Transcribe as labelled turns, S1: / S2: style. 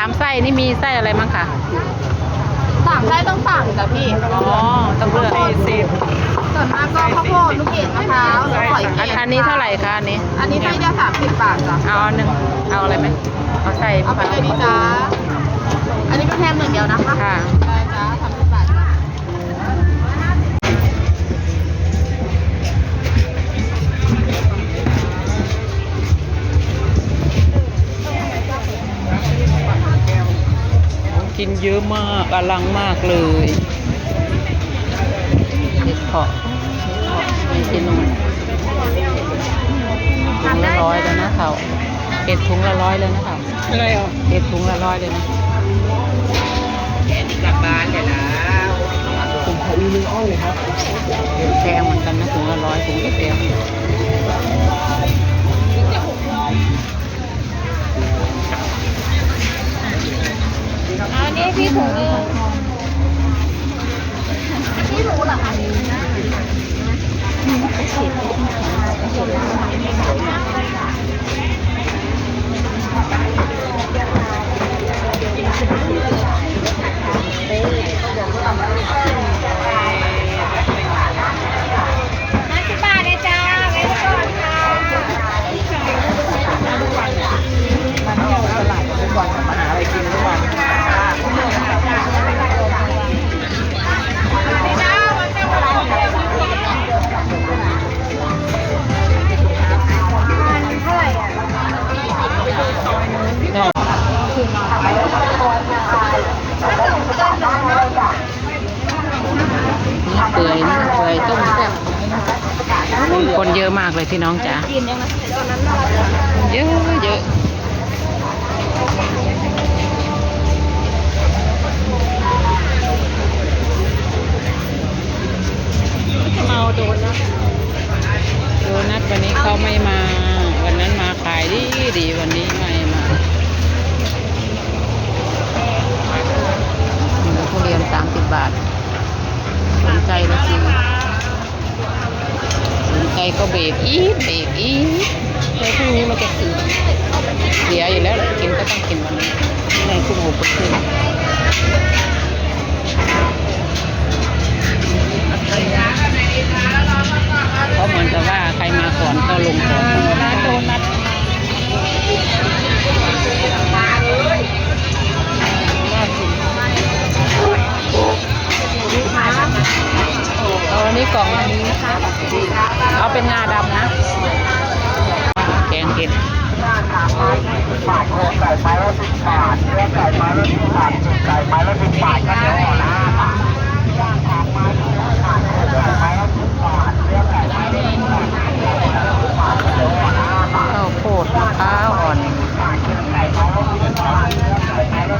S1: ามไส้นี่มีไส้อะไรมั้งคะ
S2: สั่งได้ต้องสั่งจ้ะพี่
S1: อ๋อต้องเลือก
S3: สิบ
S2: ส่วนมากก็ข้าวโพดลูกเกดมะพร้าวแล้วหอย
S1: อั
S2: เก
S1: น
S2: ด
S1: อันนี้เท่าไหร่คะอันนี้
S2: อันนี้ไส้เดียวสามสิบบาทจ้ะ
S1: เอาอันหนึ่งเอาอะไรไหมเอาไส้
S2: เอาไปเลยดีจ้าอันนี้เป็นแถมหนึ่งเดียวนะคะ
S1: ค่ะ กินเยอะมากอลังมากเลยเห็ดเพาะเห็ดเพาะไม่กินนมถุงละร้อยเลยนะเขาเห็ดถุงละร้อยเลยนะเขา
S3: อะไรอะ
S1: เห็ดถุงละร้อยเลยนะ
S3: กลับบ้านเดี๋ยวนะผมขออีนึงอ้อยเลยครับ
S1: แพงเหมือนกันนะถุงละร้อยถุงก็แพง
S2: พี่ถุงนึงพี่หมูเหรอคะห้ ค
S3: น
S1: เยอะมากเลยพี่น้องจ๋า
S2: กินยังไงตอนนั้น
S1: เยอะเยอะ
S2: เมาโดนแล้ว
S1: โดนัทวันนี้เขาไม่มา วันนั้นมาขายดีดีวันนี้ไม่มาเนื้อทุเรียนสามสิบบาทสนใจแล้วสิ ไงก็เบรกอีกเบรกอีกแล้วพรุ่งนี้มันจะถึงเสียอยู่แล้วกินก็ต้องกินวันนี้ในคุณหกเปอ กล่องอันนี้เอาเป็นงาดำนะ แกงเห็ด
S3: ไก่ไม้ละสิบบาทไก่ไม้ละสิบบาทไก่ไม้ละสิ